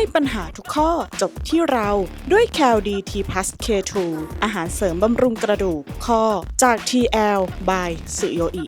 ให้ปัญหาทุกข้อจบที่เราด้วย c a l d t p l u s K2 อาหารเสริมบำรุงกระดูกข้อจาก TL by สุโยอิ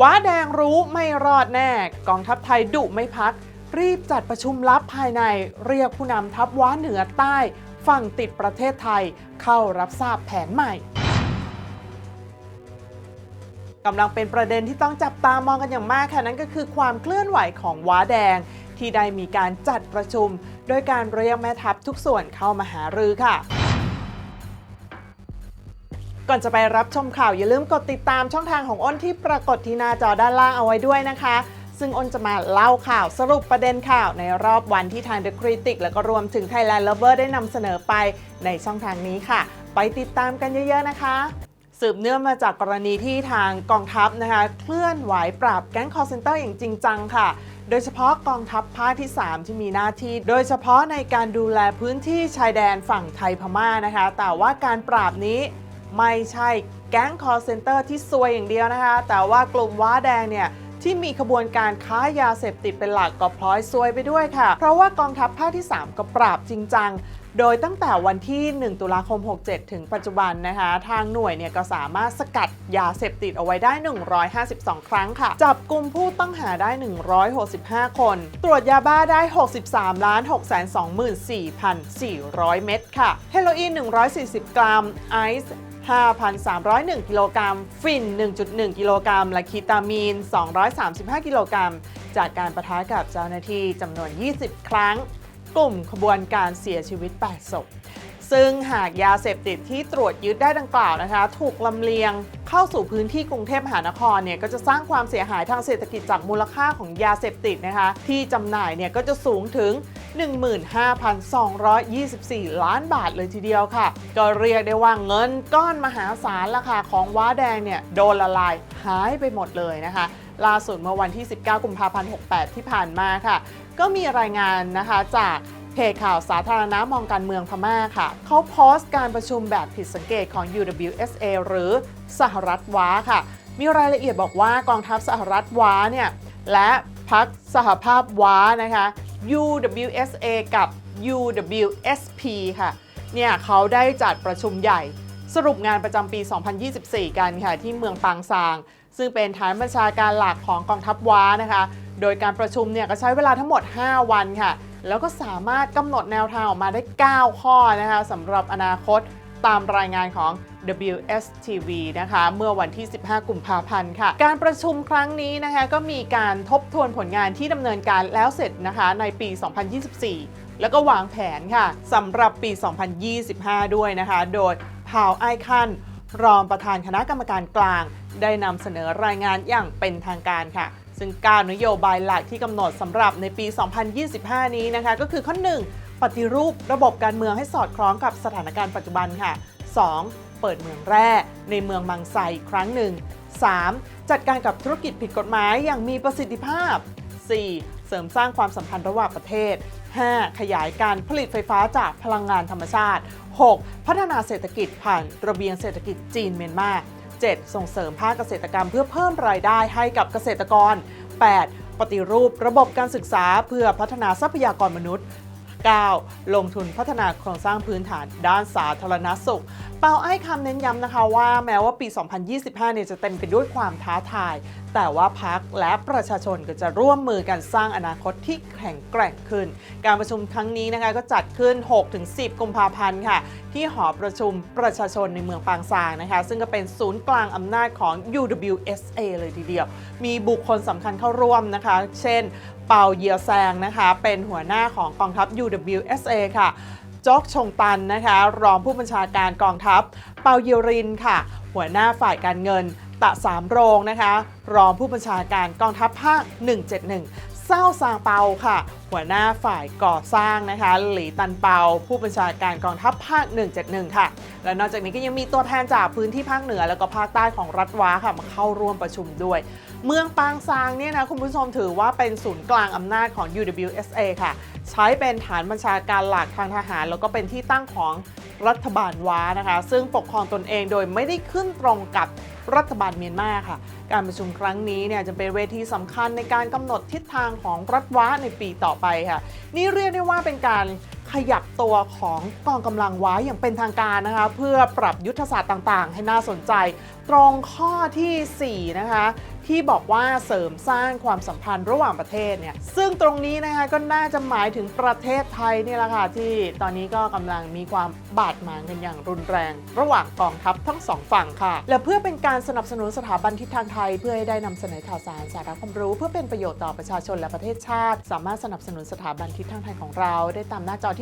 ว้าแดงรู้ไม่รอดแน่ กองทัพไทยดุไม่พัก รีบจัดประชุมลับภายในเรียกผู้นำทัพว้าเหนือใต้ ฝั่งติดประเทศไทยเข้ารับทราบแผนใหม่ กำลังเป็นประเด็นที่ต้องจับตามองกันอย่างมากค่ะนั่นก็คือความเคลื่อนไหวของว้าแดง ที่ได้มีการจัดประชุม โดยการเรียกแม่ทัพทุกส่วนเข้ามาหารือค่ะ ก่อนจะไปรับชมข่าวอย่าลืมกดติดตามช่องทางของอ้นที่ปรากฏที่หน้าจอด้านล่างเอาไว้ด้วยนะคะ ซึ่งอ้นจะมาเล่าข่าวสรุปประเด็นข่าวในรอบวันที่ทาง The Critic แล้วก็รวมถึง Thailand Lover ได้นำเสนอไปในช่องทางนี้ค่ะ ไปติดตามกันเยอะๆนะคะ สืบเนื่องมาจากกรณีที่ทางกองทัพนะคะเคลื่อนไหวปราบแก๊งคอร์เซนเตอร์อย่างจริงจังค่ะ โดยเฉพาะกองทัพภาคที่ 3 ที่มีหน้าที่ โดยเฉพาะในการดูแลพื้นที่ชายแดนฝั่งไทยพม่านะคะ แต่ว่าการปราบนี้ไม่ใช่แก๊งคอร์เซนเตอร์ที่ซวยอย่างเดียวนะคะ แต่ว่ากลุ่มว้าแดงเนี่ยที่มีขบวนการค้ายาเสพติดเป็นหลักก็พลอยซวยไปด้วยค่ะ เพราะว่ากองทัพภาคที่ 3 ก็ปราบจริงจัง โดยตั้งแต่วันที่ 1 ตุลาคม 67 ถึงปัจจุบันนะคะ ทางหน่วยเนี่ยก็สามารถสกัดยาเสพติดเอาไว้ได้ 152 ครั้งค่ะ จับกลุ่มผู้ต้องหาได้ 165 คน ตรวจยาบ้าได้ 63ล้าน624,400 เม็ดค่ะ เฮโรอีน 140 กรัม ไอซ์5,301 กิโลกรัม ฟิน 1.1 กิโลกรัม และคีตามีน 235 กิโลกรัม จากการประทะกับเจ้าหน้าที่จำนวน 20 ครั้ง กลุ่มขบวนการเสียชีวิต 8 ศพ ซึ่งหากยาเสพติดที่ตรวจยึดได้ดังกล่าวนะคะ ถูกลำเลียงเข้าสู่พื้นที่กรุงเทพมหานครเนี่ยก็จะสร้างความเสียหายทางเศรษฐกิจจากมูลค่าของยาเสพติดนะคะ ที่จำหน่ายเนี่ยก็จะสูงถึง 15,224 ล้านบาทเลยทีเดียวค่ะ ก็เรียกได้ว่าเงินก้อนมหาศาลราคาของว้าแดงเนี่ยโดนละลายหายไปหมดเลยนะคะ ล่าสุดเมื่อวันที่ 19 กุมภาพันธ์ 68 ที่ผ่านมาค่ะ ก็มีรายงานนะคะจากเพจข่าวสาธารณะมองการเมืองพม่าค่ะ เขาโพสต์การประชุมแบบผิดสังเกตของ UWSA หรือสหรัฐว้าค่ะ มีรายละเอียดบอกว่ากองทัพสหรัฐว้าเนี่ย และพักสหภาพว้านะคะ UWSA กับ UWSP ค่ะ เนี่ยเขาได้จัดประชุมใหญ่สรุปงานประจำปี 2024 กันค่ะ ที่เมืองปางซาง ซึ่งเป็นฐานบัญชาการหลักของกองทัพว้านะคะ โดยการประชุมเนี่ยก็ใช้เวลาทั้งหมด 5 วันค่ะ แล้วก็สามารถกำหนดแนวทางออกมาได้ 9 ข้อนะคะสำหรับอนาคตตามรายงานของ WSTV นะคะ เมื่อวันที่ 15 กุมภาพันธ์ค่ะ การประชุมครั้งนี้นะคะก็มีการทบทวนผลงานที่ดำเนินการแล้วเสร็จนะคะในปี 2024 แล้วก็วางแผนค่ะสำหรับปี 2025 ด้วยนะคะ โดยพาวไอคัน รองประธานคณะกรรมการกลาง ได้นำเสนอรายงานอย่างเป็นทางการค่ะ ซึ่งการนโยบายหลักที่กำหนดสำหรับในปี 2025 นี้นะคะ ก็คือข้อ 1 ปฏิรูประบบการเมืองให้สอดคล้องกับสถานการณ์ปัจจุบันค่ะ 2. เปิดเมืองแร่ในเมืองมังไซอีกครั้งหนึ่ง 3. จัดการกับธุรกิจผิดกฎหมายอย่างมีประสิทธิภาพ 4. เสริมสร้างความสัมพันธ์ระหว่างประเทศ 5. ขยายการผลิตไฟฟ้าจากพลังงานธรรมชาติ 6. พัฒนาเศรษฐกิจผ่านระเบียงเศรษฐกิจจีนเมียนมา 7. ส่งเสริมภาคเกษตรกรรมเพื่อเพิ่มรายได้ให้กับเกษตรกร 8. ปฏิรูประบบการศึกษาเพื่อพัฒนาทรัพยากรมนุษย์ 9. ลงทุนพัฒนาโครงสร้างพื้นฐานด้านสาธารณสุข เปาไอ้คำเน้นย้ำนะคะว่าแม้ว่าปี 2025 เนี่ยจะเต็มไปด้วยความท้าทาย แต่ว่าพักและประชาชนก็จะร่วมมือกันสร้างอนาคตที่แข็งแกร่งขึ้น การประชุมครั้งนี้นะคะก็จัดขึ้น 6-10 กุมภาพันธ์ค่ะ ที่หอประชุมประชาชนในเมืองปางซางนะคะ ซึ่งก็เป็นศูนย์กลางอำนาจของ UWSA เลยทีเดียว มีบุคคลสำคัญเข้าร่วมนะคะ เช่น เปาเยียแซงนะคะ เป็นหัวหน้าของกองทัพ UWSA ค่ะจอกชงตันนะคะ รองผู้บัญชาการกองทัพ เปาเยรินค่ะ หัวหน้าฝ่ายการเงิน ตะสามโรงนะคะ รองผู้บัญชาการกองทัพภาค 171 เศร้าซางเปาค่ะ หัวหน้าฝ่ายก่อสร้างนะคะ หลีตันเปา ผู้บัญชาการกองทัพภาค 171 ค่ะ และนอกจากนี้ก็ยังมีตัวแทนจากพื้นที่ภาคเหนือ แล้วก็ภาคใต้ของรัฐว้าค่ะมาเข้าร่วมประชุมด้วย เมืองปางซางเนี่ยนะคุณผู้ชมถือว่าเป็นศูนย์กลางอำนาจของ UWSA ค่ะ ใช้เป็นฐานบัญชาการหลักทางทหาร แล้วก็เป็นที่ตั้งของ รัฐบาลว้านะคะ ซึ่งปกครองตนเองโดยไม่ได้ขึ้นตรงกับรัฐบาลเมียนมาค่ะ การประชุมครั้งนี้เนี่ยจะเป็นเวทีสำคัญในการกำหนดทิศทางของรัฐว้าในปีต่อไปค่ะ นี่เรียกได้ว่าเป็นการ ขยับตัวของกองกำลังว้อย่างเป็นทางการนะคะ เพื่อปรับยุทธศาสตร์ต่างๆ ให้น่าสนใจ ตรงข้อทีสี่ 4 นะคะที่บอกว่าเสริมสร้างความสัมพันธ์ระหว่างประเทศเนี่ยซึ่งตรงนี้นะคะก็น่าจะหมายถึงประเทศไทยนี่แหละค่ะที่ตอนนี้ก็กำลังมีความบาดหมางกันอย่างรุนแรง ระหว่างกองทัพทั้งสองฝั่งค่ะ และเพื่อเป็นการสนับสนุนสถาบันทิศทางไทย เพื่อให้ได้นำเสนอข่าวสารสาระความรู้ เพื่อเป็นประโยชน์ต่อประชาชนและประเทศชาติ สามารถสนับสนุนสถาบันทิศทางไทยของเรา ได้ตามหน้าจอที่